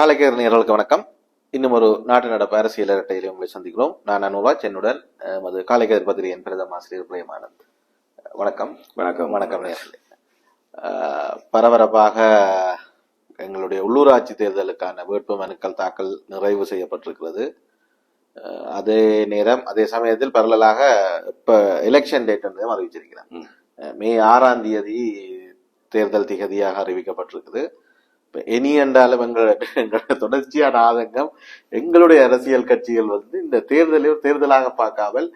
காலைக்கேர் நேர்களுக்கு வணக்கம். இன்னும் ஒரு நாட்டு நடப்பு அரசியல் இரட்டையிலே உங்களை சந்திக்கிறோம். நான் அனுராஜ் என்னுடன் எமது காலைக்கேர் பத்திரிகையின் பிரதம ஆசிரியர் பிரேமானந்த். வணக்கம். வணக்கம். வணக்கம் நேர்களே. பரபரப்பாக எங்களுடைய உள்ளூராட்சி தேர்தலுக்கான வேட்பு மனுக்கள் தாக்கல் நிறைவு செய்யப்பட்டிருக்கிறது. அதே நேரம் அதே சமயத்தில் பரவலாக இப்ப எலெக்ஷன் டேட் ம். அஹ், மே ஆறாம் தேதி தேர்தல் திகதியாக அறிவிக்கப்பட்டிருக்குது. இனி என்றாலும் எங்களோட தொடர்ச்சியான ஆதங்கம் எங்களுடைய அரசியல் கட்சிகள் வந்து இந்த தேர்தலை ஒரு தேர்தலாக பார்க்காமல்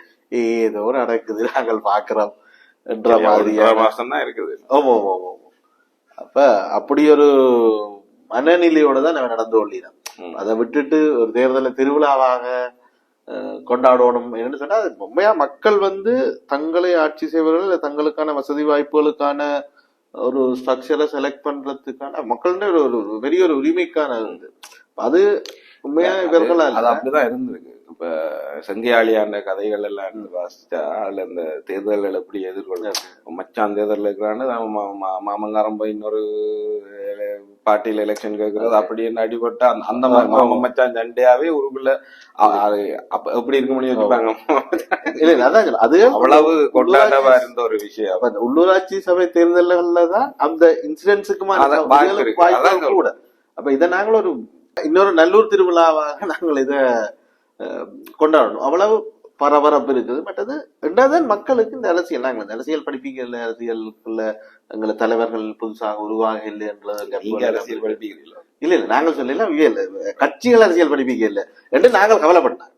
ஏதோ நடக்குது நாங்கள் பார்க்கிறோம் என்ற மாதிரியான இருக்குது ஆமா. அப்ப அப்படி ஒரு மனநிலையோட தான் நம்ம நடந்து கொள்ளினோம். அதை விட்டுட்டு ஒரு தேர்தலை திருவிழாவாக கொண்டாடணும் என்னன்னு சொன்னா உண்மையா மக்கள் வந்து தங்களை ஆட்சி செய்வர்கள் தங்களுக்கான வசதி வாய்ப்புகளுக்கான ஒரு ஸ்ட்ரக்சரை செலக்ட் பண்றதுக்கான மக்களுடைய ஒரு ஒரு பெரிய ஒரு உரிமைக்கான இது. அது உண்மையா இவர்களா அது அப்படிதான் இருந்திருக்கு. இப்ப செங்கியாளியான கதைகள் எல்லாம் இருந்து வாசிச்சா அதுல இந்த தேர்தல்கள் எப்படி எதிர்கொள்ள மச்சான் தேர்தல் இருக்கிறான்னு மாமங்காரம் போய் இன்னொரு பார்ட்டியில எலெக்ஷன் கேட்கறது அப்படின்னு அடிபட்டா அந்த- அந்த மாதிரி மச்சான் சண்டையாவே அ- அது அப்ப எப்படி இருக்க முடியும் வச்சுப்பாங்க. அது அவ்வளவு கொண்டாடவா இருந்த ஒரு விஷயம். உள்ளூராட்சி சபை தேர்தல்கள்ல தான் அந்த இன்சிடென்ட்ஸுக்குமான அதான் வாய்ப்பு கூட. அப்ப இதை நாங்கள் ஒரு இன்னொரு நல்லூர் திருவிழாவாக நாங்கள் இத கொண்டாடணும். அவ்வளவு பரபரப்பு இருக்குது. பட் அது ரெண்டாவது மக்களுக்கு இந்த அரசியல். நாங்கள் இந்த அரசியல் படிப்பிக்கல அரசியலுக்குள்ள எங்களை தலைவர்கள் புதுசாக உருவாக இல்லை நீங்க என்ற அரசியல் படிப்பீங்களா இல்ல இல்ல நாங்கள் சொல்லல இல்ல. கட்சிகள் அரசியல் படிப்பிக்க இல்லை. என்று நாங்கள் கவலைப்பட்டோம்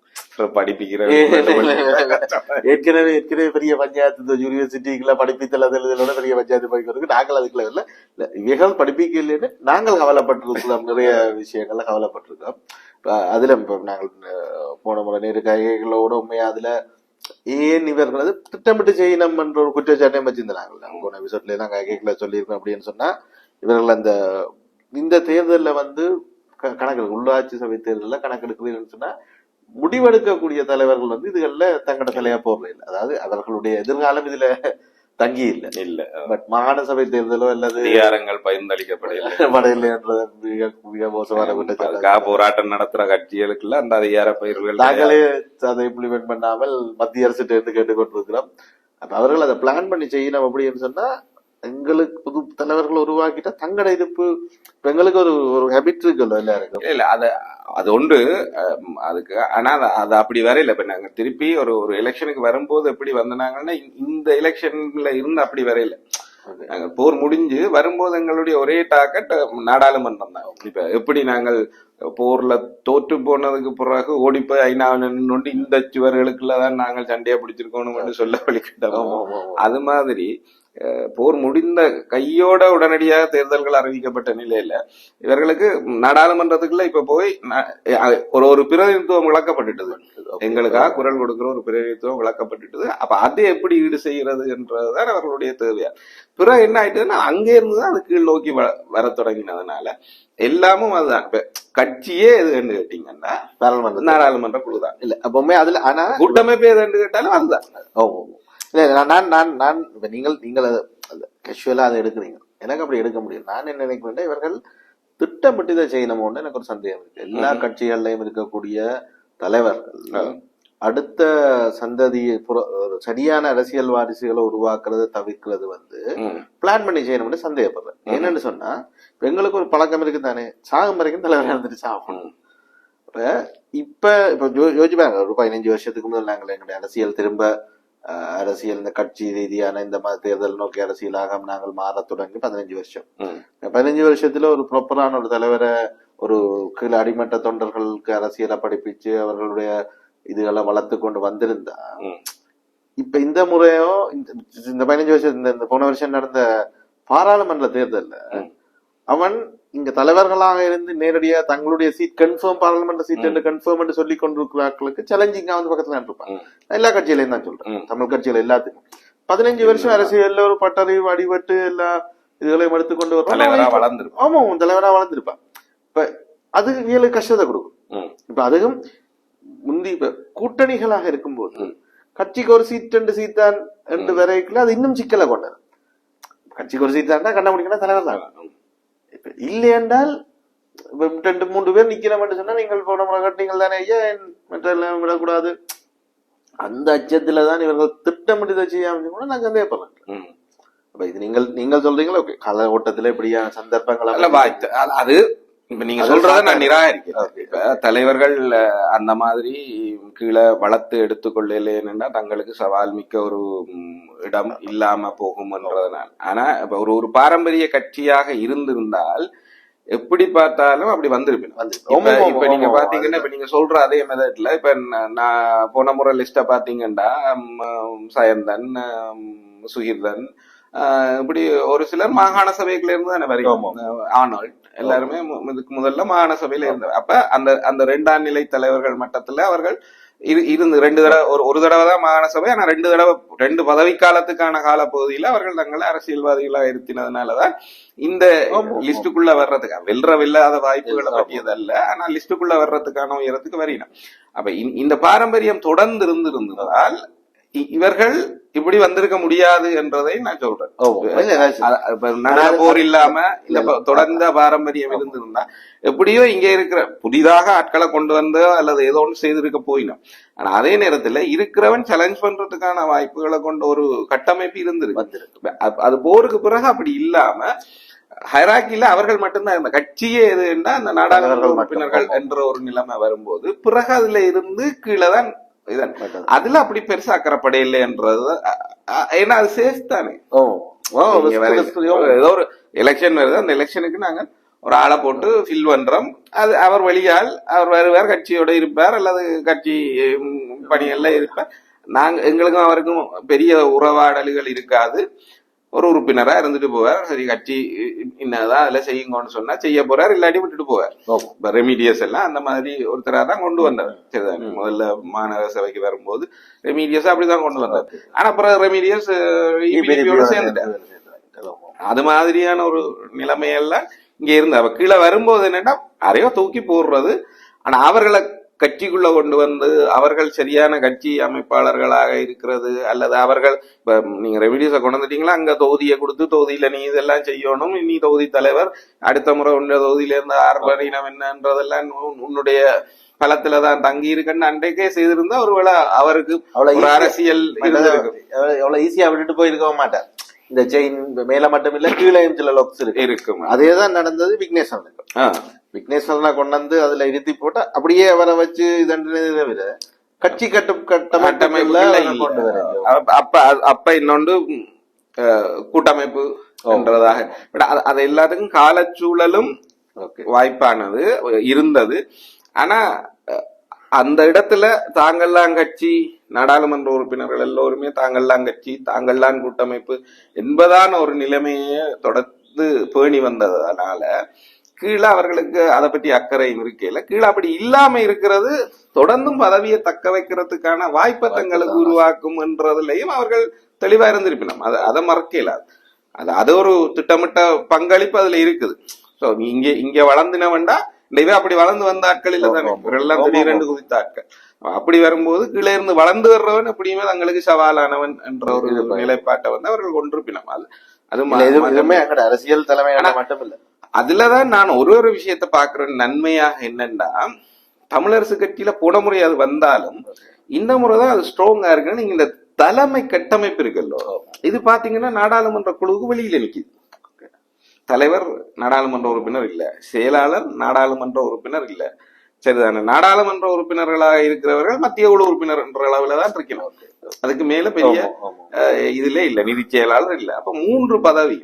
படிப்பிக்கிற ஏற்கனவே ஏற்கனவே பெரிய பஞ்சாயத்து யூனிவர்சிட்டிக்குள்ள படிப்பித்தல் அதோட பெரிய பஞ்சாயத்து படிக்கிறதுக்கு நாங்கள் அதுக்குள்ள இல்ல இல்ல இவைகள் படிப்பிக்க இல்லைன்னு நாங்கள் கவலைப்பட்டிருக்கிறோம். நிறைய விஷயங்கள்ல கவலைப்பட்டிருக்கோம் அதுல இப்ப நாங்கள் போன முறை நேரு கைகளோட உண்மையா அதுல ஏன் இவர்கள் அது திட்டமிட்டு செய்யணும் என்ற ஒரு குற்றச்சாட்டையும் வச்சிருந்தாங்க நாங்கள் போன எபிசோட்ல தான் கைகளை சொல்லியிருக்கோம் அப்படின்னு சொன்னா இவர்கள் அந்த இந்த தேர்தல்ல வந்து க- கணக்கெடுக்க உள்ளாட்சி சபை தேர்தலில் கணக்கெடுக்கிறீங்கன்னு சொன்னா முடிவெடுக்கக்கூடிய தலைவர்கள் வந்து இதுகள்ல தங்கட தலையா போடுறது இல்லை. அதாவது அவர்களுடைய எதிர்காலம் இதுல தங்கி இல்லை. இல்ல. பட் மாகாண சபை தேர்தலோ அல்லது அதிகாரங்கள் பகிர்ந்தளிக்கப்படவில்லை. மிக மிக மோசமான குற்றச்சாட்டு. போராட்டம் நடத்துற கட்சிகளுக்குள்ள அந்த அதிகார பயிர்கள் நாங்களே அதை இம்ப்ளிமெண்ட் பண்ணாமல் மத்திய அரசு இருந்து கேட்டுக்கொண்டிருக்கிறோம். அப்ப அவர்கள் அதை பிளான் பண்ணி செய்யணும் அப்படின்னு சொன்னா எங்களுக்கு புது தலைவர்கள் உருவாக்கிட்டா தங்கட இருப்பு எங்களுக்கு ஒரு ஒரு ஹேபிட் இருக்குல்ல எல்லாருக்கும். இல்ல அது அது ஒன்று அதுக்கு ஆனா அது- அப்படி வரையில இப்ப நாங்க திருப்பி ஒரு ஒரு எலெக்ஷனுக்கு வரும்போது எப்படி வந்தாங்கன்னா இந்த எலெக்ஷன்ல இருந்து அப்படி வரையில. நாங்க போர் முடிஞ்சு வரும்போது எங்களுடைய ஒரே டாக்கெட் நாடாளுமன்றம் தான். இப்ப எப்படி நாங்கள் போர்ல தோற்று போனதுக்கு பிறகு ஓடிப்போய் ஐநா நின்று இந்த சுவர்களுக்குள்ள தான் நாங்கள் சண்டையை பிடிச்சிருக்கோம்னு சொல்ல வழிகிட்டோம். அது மாதிரி போர் முடிந்த கையோட உடனடியாக தேர்தல்கள் அறிவிக்கப்பட்ட நிலையில இவர்களுக்கு நாடாளுமன்றத்துக்குள்ள இப்ப போய் ஒரு ஒரு பிரதிநிதித்துவம் விளக்கப்பட்டுட்டது. எங்களுக்காக குரல் கொடுக்கிற ஒரு பிரதிநிதித்துவம் விளக்கப்பட்டுட்டது. அப்ப அதை எப்படி ஈடு செய்கிறது என்றதுதான் அவர்களுடைய தேவையா? பிறகு என்ன ஆயிட்டுதுன்னா அங்கே இருந்து தான் அது கீழ் நோக்கி வ- வரத் தொடங்கினதுனால எல்லாமும் அதுதான். கட்சியே எதுன்னு கேட்டீங்கன்னா பாராளுமன்ற நாடாளுமன்ற குழுதான். இல்ல அப்பவுமே அதுல ஆனா கூட்டமைப்பு எதுன்னு கேட்டாலும் அதுதான். ஓ. இல்ல நான் நான் நான் இப்ப நீங்கள் நீங்கள் கேஷுவலா அதை எடுக்கிறீங்க எனக்கு அப்படி எடுக்க முடியும் நான் என்ன நினைக்கிறேன் இவர்கள் திட்டமிட்டு இதை செய்யணுமோன்னு எனக்கு ஒரு சந்தேகம் இருக்கு எல்லா. கட்சிகள்லயும் இருக்கக்கூடிய தலைவர்கள். அடுத்த ஒரு சரியான அரசியல் வாரிசுகளை உருவாக்குறதை தவிர்க்கிறது வந்து. பிளான் பண்ணி செய்யணும்னு சந்தேகப்படுறேன். என்னன்னு சொன்னா எங்களுக்கு ஒரு பழக்கம் இருக்கு தானே சாகும் வரைக்கும் தலைவராக இருந்துட்டு சாகணும். இப்ப இப்ப இப்ப யோ- யோசிச்சு பாருங்க ஒரு பதினஞ்சு வருஷத்துக்கு முதல் நாங்கள் எங்களுடைய அரசியல் திரும்ப அரசியல் இந்த கட்சி ரீதியான இந்த மாதிரி தேர்தல் நோக்கி அரசியலாக நாங்கள் மாறத் தொடங்கி பதினஞ்சு வருஷம் பதினஞ்சு வருஷத்துல ஒரு ப்ராப்பரான ஒரு தலைவரை ஒரு கீழ் அடிமட்ட தொண்டர்களுக்கு அரசியலை படிப்பிச்சு அவர்களுடைய இதுகளை வளர்த்து கொண்டு வந்திருந்தா. இப்ப இந்த முறையோ இந்த- பதினஞ்சு வருஷம் இந்த போன வருஷம் நடந்த பாராளுமன்ற தேர்தல்ல ம். அவன் இங்க தலைவர்களாக இருந்து நேரடியா தங்களுடைய சீட் கன்ஃபார்ம் பாராளுமன்ற சீட் என்று கன்ஃபார்ம் என்று சொல்லி கொண்டிருக்கிறார்களுக்கு சேலஞ்சிங்கா வந்து பக்கத்துல இருப்பான் ம். எல்லா கட்சியிலையும் தான் சொல்றேன். தமிழ் கட்சிகள் எல்லாத்துக்கும் பதினஞ்சு வருஷம் அரசியல்ல ஒரு பட்டறிவு அடிபட்டு எல்லா இதுகளையும் எடுத்துக்கொண்டு வளர்ந்துருக்கும் ஆமா தலைவரா வளர்ந்துருப்பான் இப்ப அது இவளுக்கு கஷ்டத்தை கொடுக்கும். இப்ப அதுவும் முந்தி இப்ப கூட்டணிகளாக இருக்கும்போது. கட்சிக்கு ஒரு சீட் ரெண்டு சீட் தான் ரெண்டு வரைக்கும் அது இன்னும் சிக்கலை கொண்டது. கட்சிக்கு ஒரு சீட் தான் கண்டுபிடிக்கணும் தலைவர் தான். இல்லை என்றால் ரெண்டு மூன்று பேர் நிக்கிறோம்னு சொன்னா நீங்கள் போன முறை கட்டிங்கள் தானே ஏன் மற்ற எல்லாம் விடக்கூடாது. அந்த அச்சத்துல தான் இவர்கள் திட்டமிட்டு இதை செய்யாம கூட நான் சந்தேகப்படுறேன். அப்ப இது நீங்கள் நீங்கள் சொல்றீங்களா? ஓகே. கால ஓட்டத்துல இப்படியான சந்தர்ப்பங்கள் அது இப்ப நீங்க சொல்றத நான் நிராகரிக்கிறேன். இப்ப தலைவர்கள் அந்த மாதிரி கீழே வளர்த்து எடுத்துக்கொள்ளலேன்னா தங்களுக்கு சவால் மிக்க ஒரு இடம் இல்லாம போகும்ன்றதுனால. ஆனா இப்ப ஒரு ஒரு பாரம்பரிய கட்சியாக இருந்திருந்தால் எப்படி பார்த்தாலும் அப்படி வந்திருப்பேன் வந்து இப்ப நீங்க பாத்தீங்கன்னா இப்ப நீங்க சொல்ற அதே மெதட்ல இப்ப நான் போன முறை லிஸ்ட பாத்தீங்கன்னா சயந்தன் சுகிர்தன் இப்படி ஒரு சிலர் மாகாண சபைக்குள்ள இருந்து தானே. வரையும் ஆனால்ட் எல்லாருமே இதுக்கு முதல்ல மாகாண சபையில இருந்தவர் அப்ப அந்த அந்த ரெண்டாம் நிலை தலைவர்கள் மட்டத்துல அவர்கள் இரு இருந்து ரெண்டு தடவை ஒரு ஒரு தடவை தான் மாகாண சபை ஆனா ரெண்டு தடவை ரெண்டு பதவி காலத்துக்கான கால பகுதியில அவர்கள் தங்களை அரசியல்வாதிகளா இருத்தினதுனாலதான் இந்த. லிஸ்டுக்குள்ள வர்றதுக்கு வெல்ற வெல்லாத வாய்ப்புகளை பற்றியதல்ல ஆனா லிஸ்டுக்குள்ள வர்றதுக்கான உயரத்துக்கு வரையணும் அப்ப இந்த- பாரம்பரியம் தொடர்ந்து இருந்திருந்ததால் இவர்கள் இப்படி வந்திருக்க முடியாது என்றதை நான் சொல்றேன். போர் இல்லாம இந்த தொடர்ந்த பாரம்பரியம் இருந்திருந்தா எப்படியோ இங்க இருக்கிற புதிதாக ஆட்களை கொண்டு வந்து அல்லது ஏதோ ஒன்று செய்திருக்க போயினோம். ஆனா அதே நேரத்துல இருக்கிறவன் சேலஞ்ச் பண்றதுக்கான வாய்ப்புகளை கொண்ட ஒரு கட்டமைப்பு இருந்திருக்கு. அது போருக்கு பிறகு அப்படி இல்லாம ஹைராக்கில அவர்கள் மட்டும்தான் இந்த கட்சியே எதுன்னா அந்த நாடாளுமன்ற. உறுப்பினர்கள் என்ற ஒரு நிலைமை வரும்போது பிறகு அதுல இருந்து கீழே தான் இதன். அதுல அப்படி பெருசா அக்கறைப்படையில்லைன்றது அ- அ- ஏன்னா அது சேஃப் தானே. ஓ. வேற ஏதோ ஒரு எலெக்ஷன் வருது அந்த எலெக்ஷனுக்கு நாங்க ஒரு ஆளை போட்டு ஃபில் பண்றோம். அது அவர் வெளியால் அவர் வருவார் கட்சியோட இருப்பார் அல்லது கட்சி ம், பணிகள்ல இருப்பார். நாங்க எங்களுக்கும் அவருக்கும் பெரிய உறவாடல்கள் இருக்காது. ஒரு உறுப்பினரா இருந்துட்டு போவார். சரி கட்சி என்னதான் அதுல செய்யுங்கன்னு சொன்னா செய்ய போறார் இல்லாட்டி விட்டுட்டு போவார். இப்ப ரெமீடியஸ் எல்லாம் அந்த மாதிரி ஒருத்தரா தான் கொண்டு வந்தார். சரிதான் முதல்ல மாநகர சபைக்கு வரும்போது ரெமீடியஸ் அப்படிதான் கொண்டு வந்தார். ஆனா அப்புறம் ரெமீடியஸ் சேர்ந்துட்டார். அது மாதிரியான ஒரு நிலைமையெல்லாம் இங்க இருந்து. அவ கீழே வரும்போது என்னன்னா அறையோ தூக்கி போடுறது. ஆனா அவர்களை கட்சிக்குள்ள கொண்டு வந்து அவர்கள் சரியான கட்சி அமைப்பாளர்களாக இருக்கிறது அல்லது அவர்கள் இப்ப நீங்க ரெமிடியஸ கொண்டு வந்துட்டீங்களா அங்க தொகுதியை கொடுத்து தொகுதியில நீ இதெல்லாம் செய்யணும் நீ தொகுதி தலைவர் அடுத்த முறை உன்னுடைய தொகுதியில இருந்து ஆர்ப்பரினம் என்னன்றதெல்லாம் உன்- உன்னுடைய களத்துல தான் தங்கி இருக்குன்னு அன்றைக்கே செய்திருந்தா ஒருவேளை அவருக்கு அவ்வளவு அரசியல் எவ்வளவு ஈஸியா விட்டுட்டு போயிருக்க மாட்டார். இந்த செயின் மேல மட்டும் இல்ல கீழே சில லொக்ஸ் இருக்கு. இருக்கும் அதேதான் நடந்தது விக்னேஸ்வரனுக்கு. விக்னேஸ்வரனை கொண்டு வந்து அதுல இருத்தி போட்டு அப்படியே அவரை வச்சு இதன்றதை தவிர கட்சி கட்டு கட்டமைப்புல. கொண்டு வர அப்ப அப்ப- இன்னொன்று கூட்டமைப்பு என்றதாக. அது- எல்லாத்துக்கும் காலச்சூழலும் வாய்ப்பானது இருந்தது. ஆனா அந்த இடத்துல தாங்கள்லாம் கட்சி நாடாளுமன்ற உறுப்பினர்கள் எல்லோருமே தாங்கள்லாம் கட்சி தாங்கள்லாம் கூட்டமைப்பு என்பதான ஒரு நிலைமையை தொடர்ந்து பேணி வந்ததனால கீழே அவர்களுக்கு அதை பற்றி அக்கறை இருக்கையில கீழே அப்படி இல்லாம இருக்கிறது தொடர்ந்தும் பதவியை தக்க வைக்கிறதுக்கான வாய்ப்பை தங்களுக்கு உருவாக்கும் என்றதுலயும் அவர்கள் தெளிவா இருந்திருப்பினோம். அதை அதை மறக்க இயலாது அது அது ஒரு திட்டமிட்ட பங்களிப்பு அதுல இருக்குது. சோ இங்க இங்க வளர்ந்தினவன்டா இந்த அப்படி வளர்ந்து வந்த ஆட்கள் இல்ல தானே. இவரெல்லாம் திடீரென்று குதித்த ஆட்கள். அப்படி வரும்போது கீழே இருந்து வளர்ந்து வர்றவன் எப்படியுமே தங்களுக்கு சவாலானவன் என்ற ஒரு. நிலைப்பாட்டை வந்து அவர்கள் கொண்டிருப்பினம். அது அது இல்ல, ம- இது ம- இதுவுமே அங்கட அரசியல் தலைமையான மட்டும் இல்ல. அதுலதான் நான் ஒரு ஒரு விஷயத்த பாக்குற நன்மையாக என்னன்னா தமிழரசு கட்சியில போன முறை அது வந்தாலும் இந்த முறைதான் அது ஸ்ட்ராங்கா இருக்குன்னு நீங்க இந்த தலைமை கட்டமைப்பு இருக்குல்லோ இது பாத்தீங்கன்னா நாடாளுமன்ற குழுவுக்கு வெளியில நிக்குது. தலைவர் நாடாளுமன்ற உறுப்பினர் இல்ல செயலாளர் நாடாளுமன்ற உறுப்பினர் இல்ல சரிதானே? நாடாளுமன்ற உறுப்பினர்களாக இருக்கிறவர்கள் மத்திய குழு உறுப்பினர் என்ற அளவுல தான் இருக்கணும். அதுக்கு மேல பெரிய இதுல இல்ல. நிதி செயலாளர் இல்ல. அப்ப மூன்று பதவி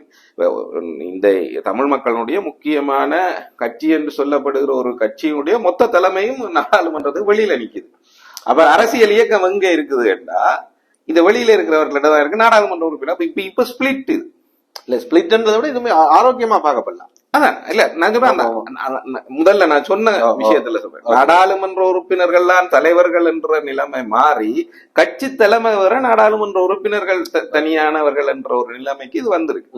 இந்த தமிழ் மக்களுடைய முக்கியமான கட்சி என்று சொல்லப்படுகிற ஒரு கட்சியினுடைய மொத்த தலைமையும் நாடாளுமன்றத்துக்கு வெளியில நிக்குது. அப்ப அரசியல் இயக்கம் எங்க இருக்குது என்றா இந்த வெளியில இருக்கிறவர்களிடம் தான் இருக்கு நாடாளுமன்ற உறுப்பினர். அப்ப இப்ப இப்ப ஸ்பிளிட் இது. இல்ல ஸ்பிளிட்ன்றதை விட இதுவுமே ஆ- ஆரோக்கியமா பார்க்கப்படலாம். அதான் இல்ல அந்த- முதல்ல நான் சொன்ன. விஷயத்துல சொல்றேன். நாடாளுமன்ற உறுப்பினர்கள்லாம் தலைவர்கள் என்ற நிலைமை மாறி கட்சி தலைமை வர நாடாளுமன்ற உறுப்பினர்கள் தனியானவர்கள் என்ற ஒரு நிலைமைக்கு இது வந்திருக்கு.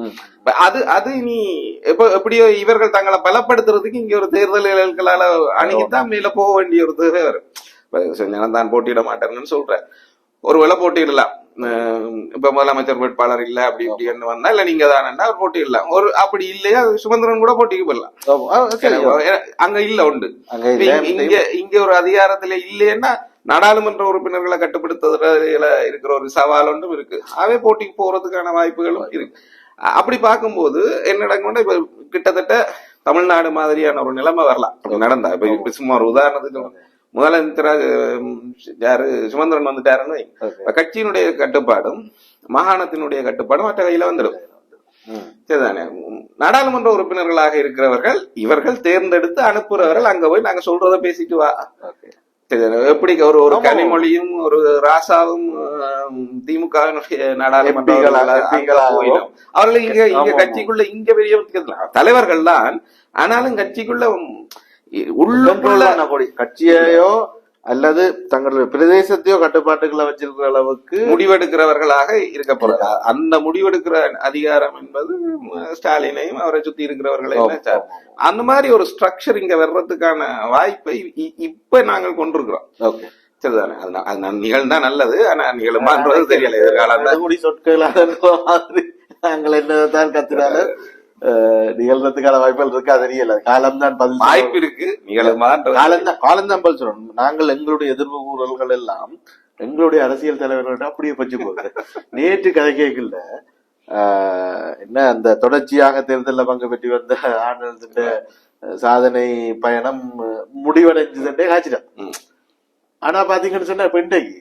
அது அது நீ எப்ப எப்படியோ இவர்கள் தங்களை பலப்படுத்துறதுக்கு இங்க ஒரு தேர்தல்களால அணுகித்தான் மேல போக வேண்டிய ஒரு தேவை வரும். செஞ்சனம் தான் போட்டியிட மாட்டாருன்னு சொல்றேன். ஒருவேளை போட்டியிடலாம். இப்ப முதலமைச்சர் வேட்பாளர் இல்ல அப்படி இப்படின்னு வந்தா இல்ல நீங்க தானே அவர் போட்டியிடலாம். ஒரு அப்படி இல்லையா சுமந்திரன் கூட போட்டிக்கு சரி. அங்க இல்ல உண்டு. இல்ல. இங்க- இங்க ஒரு அதிகாரத்துல இல்லைன்னா நாடாளுமன்ற உறுப்பினர்களை கட்டுப்படுத்துறதுல இருக்கிற ஒரு சவால் ஒன்றும் இருக்கு. அவே போட்டிக்கு போறதுக்கான வாய்ப்புகளும் இருக்கு. அப்படி பார்க்கும்போது என்ன நடக்கும்னா இப்ப கிட்டத்தட்ட தமிழ்நாடு மாதிரியான ஒரு நிலைமை வரலாம். நடந்தா. இப்ப இப்ப சும்மா ஒரு உதாரணத்துக்கு முதலமைச்சராக யாரு சுமந்திரன் வந்துட்டாருன்னு கட்சியினுடைய கட்டுப்பாடும் மாகாணத்தினுடைய கட்டுப்பாடும் மற்ற கையில வந்துடும். சரிதானே நாடாளுமன்ற உறுப்பினர்களாக இருக்கிறவர்கள் இவர்கள் தேர்ந்தெடுத்து அனுப்புறவர்கள் அங்க போய் நாங்க சொல்றத பேசிட்டு வா? எப்படி ஒரு ஒரு. கனிமொழியும் ஒரு ராசாவும் திமுக நாடாளுமன்ற. அவர்கள் இங்க இங்க. கட்சிக்குள்ள இங்க பெரிய தலைவர்கள் தான் ஆனாலும் கட்சிக்குள்ள உள்ளுக்குள்ள உள்ளுக்குள்ள கொடி கட்சியையோ அல்லது தங்களுடைய பிரதேசத்தையோ கட்டுப்பாட்டுக்குள்ள வச்சிருக்கிற அளவுக்கு முடிவெடுக்கிறவர்களாக இருக்க போறாங்க அந்த முடிவெடுக்கிற அதிகாரம் என்பது ஸ்டாலினையும் அவரை சுத்தி இருக்கிறவர்களையும். அந்த மாதிரி ஒரு ஸ்ட்ரக்சர் இங்க வர்றதுக்கான வாய்ப்பை இப்ப நாங்கள் கொண்டிருக்கிறோம். Okay. சரிதானே? அது நிகழ்ந்தா நல்லது. ஆனா நிகழுமான்றது தெரியல. எதிர்காலம் சொற்களாக மாதிரி நாங்கள் என்னதான் அஹ், நிகழ்றதுக்கான வாய்ப்புகள் இருக்கா தெரியல. காலம் தான் பதில். வாய்ப்பு இருக்கு. நிகழுமான்றது காலம் தான் காலம் தான் பதில் சொல்லணும். நாங்கள் எங்களுடைய எதிர்ப்பு எல்லாம் எங்களுடைய அரசியல் தலைவர்கள்ட்ட அப்படியே பச்சு போகுது நேற்று கதை கேட்கல என்ன அந்த தொடர்ச்சியாக தேர்தலில் பங்கு பெற்று வந்த ஆனந்த சாதனை பயணம் முடிவடைஞ்சதுன்றே காய்ச்சிட்டான். ஆனா பாத்தீங்கன்னு சொன்னா இப்ப இன்றைக்கு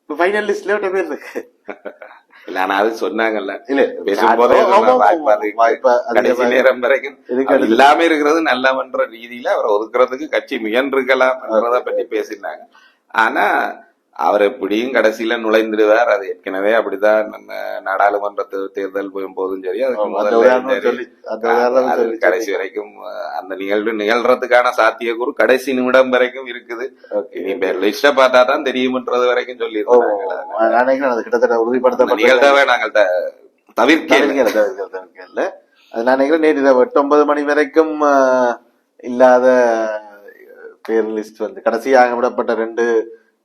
இப்ப ஃபைனல் லிஸ்ட்ல பேர் இருக்கு? இல்ல ஆனா அது சொன்னாங்கல்ல. இல்ல பேசும்போதே கடைசி நேரம் வரைக்கும் இல்லாம இருக்கிறது நல்லவன்ற ரீதியில அவரை ஒதுக்குறதுக்கு கட்சி முயன்றிருக்கலாம்ன்றத பற்றி பேசினாங்க ஆனா அவர் எப்படியும் கடைசியில நுழைந்துடுவார். அது ஏற்கனவே அப்படிதான் நம்ம நாடாளுமன்ற தேர்தல் போகும்போதும் சரி அது கடைசி வரைக்கும் அந்த நிகழ்வு நிகழ்றதுக்கான சாத்தியக்கூறு கடைசி நிமிடம் வரைக்கும் இருக்குது. லிஸ்ட பார்த்தா தான் தெரியும்ன்றது வரைக்கும் சொல்லி கிட்டத்தட்ட உறுதிப்படுத்தப்பட்ட நிகழ்த்தவே நாங்கள் தவிர்க்கல. அது நான் நினைக்கிறேன் நேற்று இரவு எட்டு ஒன்பது மணி வரைக்கும் இல்லாத பேர் லிஸ்ட் வந்து கடைசியாக விடப்பட்ட ரெண்டு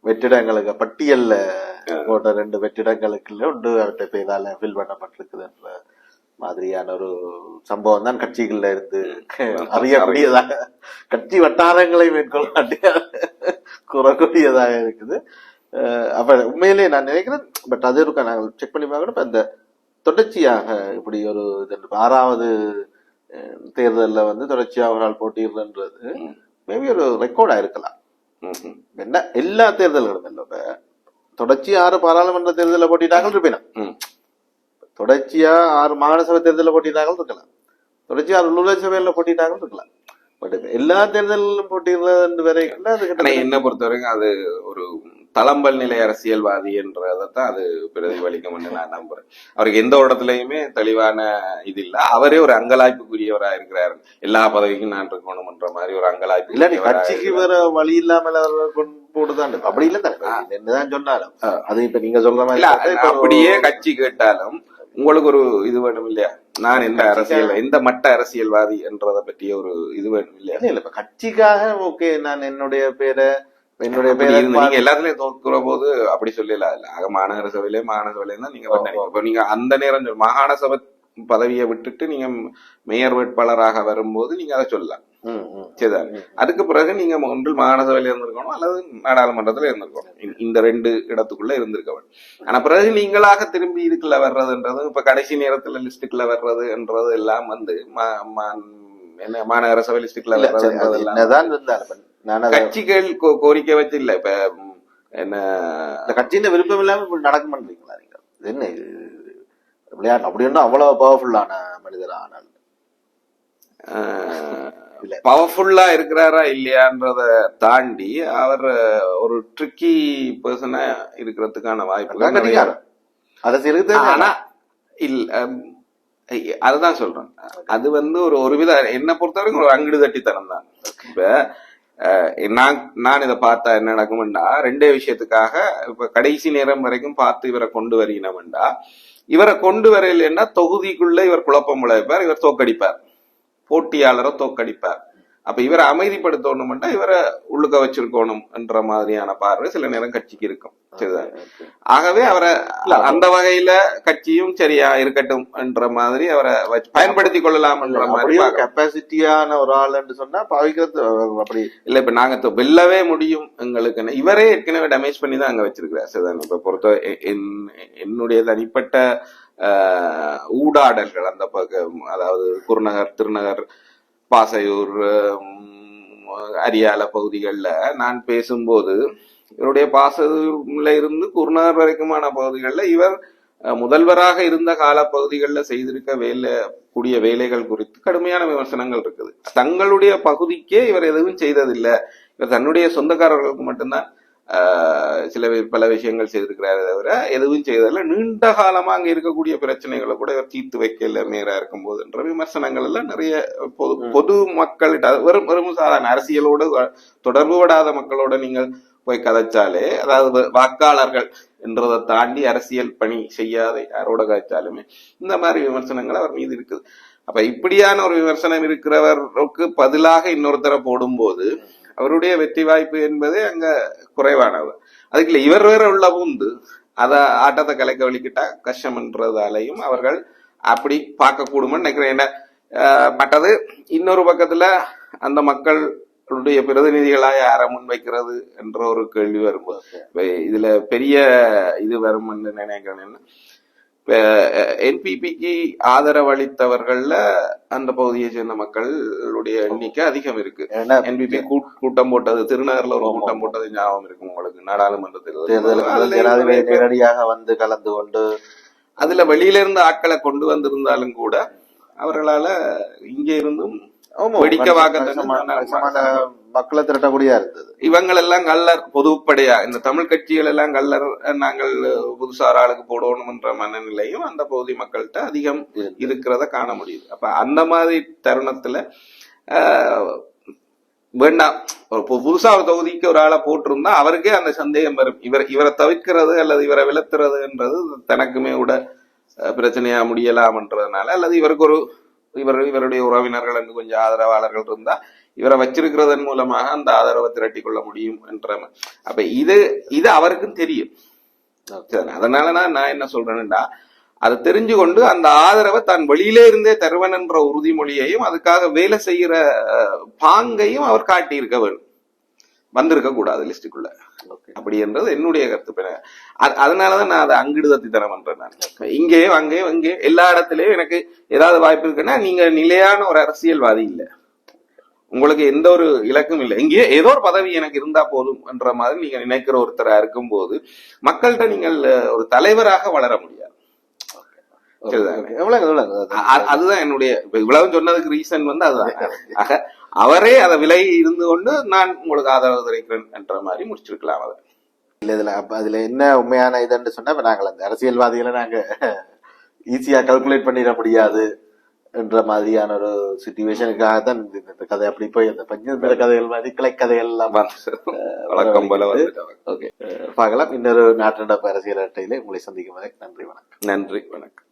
வெற்றிடங்களுக்கு பட்டியல்ல போட்ட ரெண்டு வெற்றிடங்களுக்குள்ள ஒன்று அவற்றை பேரால ஃபில் பண்ணப்பட்டிருக்குது என்ற மாதிரியான ஒரு சம்பவம் தான் கட்சிகள்ல இருந்து அறியக்கூடியதாக கட்சி வட்டாரங்களை மேற்கொள்ள கூறக்கூடியதாக இருக்குது. அப்ப உண்மையிலே நான் நினைக்கிறேன் பட் அது இருக்கா நாங்கள் செக் பண்ணி பார்க்கணும். இப்ப இந்த தொடர்ச்சியாக இப்படி ஒரு ஆறாவது தேர்தல்ல வந்து தொடர்ச்சியாக ஒரு ஆள் போட்டிடுறன்றது மேபி ஒரு ரெக்கார்டா இருக்கலாம் என்ன? எல்லா தேர்தல்களும் இல்லை தொடர்ச்சி ஆறு பாராளுமன்ற தேர்தலில் போட்டிட்டார்கள் இருப்பினும். தொடர்ச்சியா ஆறு மாகாண சபை தேர்தலில் போட்டிட்டார்கள் இருக்கலாம். தொடர்ச்சியா ஆறு உள்ளூராட்சி சபையில போட்டிட்டார்கள் இருக்கலாம். பட் எல்லா தேர்தலிலும் போட்டிடுறது கிட்டத்தட்ட என்ன பொறுத்த வரைக்கும் அது ஒரு தளம்பல் நிலை அரசியல்வாதி என்றதைத்தான் அது பிரதிபலிக்கும் என்று நான் நம்புறேன். அவருக்கு எந்த இடத்துலயுமே தெளிவான இது இல்ல. அவரே ஒரு அங்கலாய்ப்புக்குரியவரா இருக்கிறாரு. எல்லா பதவிக்கும் நான் இருக்கணும்ன்ற மாதிரி ஒரு அங்கலாய்ப்பு இல்ல கட்சிக்கு வேற வழி இல்லாமல் போட்டுதான் அப்படி இல்ல தானே என்னதான் சொன்னாலும். அது இப்ப நீங்க சொல்ற மாதிரி அப்படியே கட்சி கேட்டாலும் உங்களுக்கு ஒரு இது வேணும் இல்லையா? நான் எந்த அரசியல் எந்த மட்ட அரசியல்வாதி என்றதை பற்றிய ஒரு இது வேணும் இல்லையா? இல்ல இல்ல. இப்ப கட்சிக்காக ஓகே நான் என்னுடைய பேரை என்னுடைய பேரை நீங்க எல்லாத்துலயும் தோக்குற போது அப்படி சொல்லலாம் இல்ல ஆக மாநகர சபையிலே மாகாண சபையில தான் நீங்க நீங்க அந்த நேரம் மாகாண சபை பதவியை விட்டுட்டு நீங்க மேயர் வேட்பாளராக வரும்போது நீங்க அதை சொல்லலாம். சரிதான் அதுக்கு பிறகு நீங்க ஒன்றில் மாகாண சபையில இருந்திருக்கணும் அல்லது நாடாளுமன்றத்துல இருந்திருக்கணும். இந்த- இந்த ரெண்டு இடத்துக்குள்ள இருந்திருக்க வேண்டும் ஆனா பிறகு நீங்களாக திரும்பி இதுக்குள்ள வர்றதுன்றது இப்ப கடைசி நேரத்துல லிஸ்டுக்குள்ள வர்றதுன்றது எல்லாம் வந்து என்ன மாநகர சபை லிஸ்டுக்குள்ள எல்லாம் என்னதான் இருந்தாலும் கட்சிகள் கோரிக்கை வச்சு இல்ல இப்ப என்ன இந்த கட்சியின் விருப்பம் இல்லாம இப்படி நடக்க பண்றீங்களா நீங்க என்ன விளையாட்டு அப்படி இருந்தா அவ்வளவு பவர்ஃபுல்லான மனிதரா ஆனால். பவர்ஃபுல்லா இருக்கிறாரா இல்லையான்றத தாண்டி அவர் ஒரு ட்ரிக்கி பர்சனா இருக்கிறதுக்கான வாய்ப்பு அரசியலுக்கு ஆனா இல்ல அதுதான் சொல்றேன். அது வந்து ஒரு ஒரு வித என்ன பொறுத்தவரைக்கும் ஒரு அங்கிடு தட்டித்தனம் தான் இப்ப நான் நான் இதை பார்த்தா என்ன நடக்கும்டா? ரெண்டே விஷயத்துக்காக இப்ப கடைசி நேரம் வரைக்கும் பார்த்து இவரை கொண்டு வரீனம்டா இவரை கொண்டு வரையிலன்னா தொகுதிக்குள்ள இவர் குழப்பம் விளைவிப்பார் இவர் தோக்கடிப்பார் போட்டியாளரை தோக்கடிப்பார் அப்ப இவரை அமைதிப்படுத்தணும்னா இவரை உள்ளுக்க வச்சிருக்கணும் என்ற மாதிரியான பார்வை சில நேரம் கட்சிக்கு இருக்கும். சரிதான் ஆகவே அவரை அந்த வகையில கட்சியும் சரியா இருக்கட்டும் என்ற மாதிரி அவரை பயன்படுத்திக் கொள்ளலாம் என்ற மாதிரி கெப்பாசிட்டியான ஒரு ஆள்னு சொன்னா பாவிக்கிறது அப்படி இல்ல இப்ப நாங்க வெல்லவே முடியும் எங்களுக்கு. இவரே ஏற்கனவே டேமேஜ் பண்ணி தான் அங்க வச்சிருக்கிறார் சரிதான் இப்ப பொறுத்த என்னுடைய தனிப்பட்ட ஊடாடல்கள் அந்த பக்கம் அதாவது குருநகர் திருநகர் பாசையூர் அரியால பகுதிகளில் நான் பேசும்போது இவருடைய பாசையூர்ல இருந்து குருநகர் வரைக்குமான பகுதிகளில் இவர் முதல்வராக இருந்த கால பகுதிகளில் செய்திருக்க வேலை கூடிய வேலைகள் குறித்து கடுமையான விமர்சனங்கள் இருக்குது. தங்களுடைய பகுதிக்கே இவர் எதுவும் செய்ததில்லை. இவர் தன்னுடைய சொந்தக்காரர்களுக்கு மட்டும்தான் சில பல விஷயங்கள் செய்திருக்கிறாரே தவிர எதுவும் செய்ததில்லை. நீண்ட காலமா அங்க இருக்கக்கூடிய பிரச்சனைகளை கூட இவர் தீர்த்து வைக்கல நேரா இருக்கும்போதுன்ற விமர்சனங்கள் எல்லாம் நிறைய பொது பொது மக்கள்கிட்ட வெறும் வெறும் சாதாரண அரசியலோடு தொடர்பு படாத மக்களோட நீங்கள் போய் கதைச்சாலே அதாவது வாக்காளர்கள் என்றதை தாண்டி அரசியல் பணி செய்யாத யாரோட கதைச்சாலுமே இந்த மாதிரி விமர்சனங்கள் அவர் மீது இருக்குது. அப்ப இப்படியான ஒரு விமர்சனம் இருக்கிறவருக்கு பதிலாக இன்னொருத்தரை போடும்போது அவருடைய வெற்றி வாய்ப்பு என்பது அங்க குறைவானது. அதுக்குள்ள இவர் வேற உள்ள பூந்து அத ஆட்டத்தை கலைக்க வலிக்கிட்டா கஷ்டம்ன்றதாலையும் அவர்கள் அப்படி பார்க்க கூடும்னு நினைக்கிறேன் ஏன்னா, மற்றது இன்னொரு பக்கத்துல அந்த மக்களுடைய பிரதிநிதிகளா யாரை முன்வைக்கிறது என்ற ஒரு கேள்வி வரும்போது இதுல பெரிய இது வரும்னு நினைக்கிறேன். இப்ப என்பிபிக்கு ஆதரவளித்தவர்கள்ல அந்த பகுதியை சேர்ந்த மக்களுடைய எண்ணிக்கை அதிகம் இருக்கு. என்பிபி கூட்டம் போட்டது திருநகர்ல ஒரு கூட்டம் போட்டது ஞாபகம் இருக்கும் உங்களுக்கு நாடாளுமன்ற தேர்தல் தேர்தலுக்கு அதுல ஜனாதிபதி நிறைய பேர் நேரடியாக வந்து கலந்து கொண்டு அதுல வெளியில இருந்து ஆட்களை கொண்டு வந்திருந்தாலும் கூட அவர்களால இங்க இருந்தும் மக்களை திரட்டக்கூடியா இருந்தது. இவங்கள் எல்லாம் கல்லர் பொதுப்படையா. இந்த தமிழ் கட்சிகள் எல்லாம் கல்லர் நாங்கள் புதுசார் ஆளுக்கு போடணும்ன்ற மனநிலையும் அந்த பகுதி மக்கள்கிட்ட அதிகம் இருக்கிறத காண முடியுது. அப்ப அந்த மாதிரி தருணத்துல ஆஹ், வேண்டாம் ஒரு புதுசா ஒரு தொகுதிக்கு ஒரு ஆளை போட்டிருந்தா அவருக்கே அந்த சந்தேகம் வரும். இவர் இவரை தவிர்க்கிறது அல்லது இவரை விலத்துறதுன்றது தனக்குமே கூட பிரச்சனையா முடியலாம்ன்றதுனால அல்லது இவருக்கு ஒரு இவர் இவருடைய உறவினர்கள் என்று கொஞ்சம் ஆதரவாளர்கள் இருந்தா இவரை வச்சிருக்கிறதன் மூலமாக அந்த ஆதரவை திரட்டி கொள்ள முடியும் என்ற அப்ப இது இது அவருக்கும் தெரியும். அதனால நான் நான் என்ன சொல்றேன்னா அதை தெரிஞ்சு கொண்டு அந்த ஆதரவை தான் வெளியிலே இருந்தே தருவன் என்ற உறுதிமொழியையும் அதுக்காக வேலை செய்யற பாங்கையும் அவர் காட்டியிருக்க வேண்டும். வந்திருக்க கூடாது லிஸ்டுக்குள்ள. அப்படி என்றது என்னுடைய கருத்து. அதனாலதான் நான் அதை அங்கிடு தத்தி தரம் பண்றேன் நான். இங்கேயும் அங்கேயும் இங்கேயும் எல்லா இடத்துலயும் எனக்கு ஏதாவது வாய்ப்பு இருக்குன்னா நீங்க நிலையான ஒரு அரசியல்வாதி இல்ல. உங்களுக்கு எந்த ஒரு இலக்கும் இல்லை. இங்கே ஏதோ ஒரு பதவி எனக்கு இருந்தா போதும் என்ற மாதிரி நீங்க நினைக்கிற ஒருத்தரா இருக்கும்போது மக்கள்கிட்ட நீங்கள் ஒரு தலைவராக வளர முடியாது. அதுதான் என்னுடைய இவ்வளவு சொன்னதுக்கு ரீசன் வந்து அதுதான். ஆக அவரே அதை விலகி இருந்து கொண்டு நான் உங்களுக்கு ஆதரவு தெரிவிக்கிறேன் என்ற மாதிரி முடிச்சிருக்கலாம் அதை இல்ல இதுல அப்ப அதுல என்ன உண்மையான இதுன்னு சொன்னா இப்ப நாங்கள் அந்த அரசியல்வாதிகளை நாங்க ஈஸியா கல்குலேட் பண்ணிட முடியாது என்ற மாதிரியான ஒரு சுச்சுவேஷனுக்காக தான் இந்த கதை அப்படி போய் அந்த பஞ்சதந்திர கதைகள் மாதிரி கிளை கதைகள் எல்லாம் பார்க்கலாம். இன்னொரு நாட்டு நடப்பு அரசியல் அட்டையில உங்களை சந்திக்கும் வரை நன்றி வணக்கம். நன்றி வணக்கம்.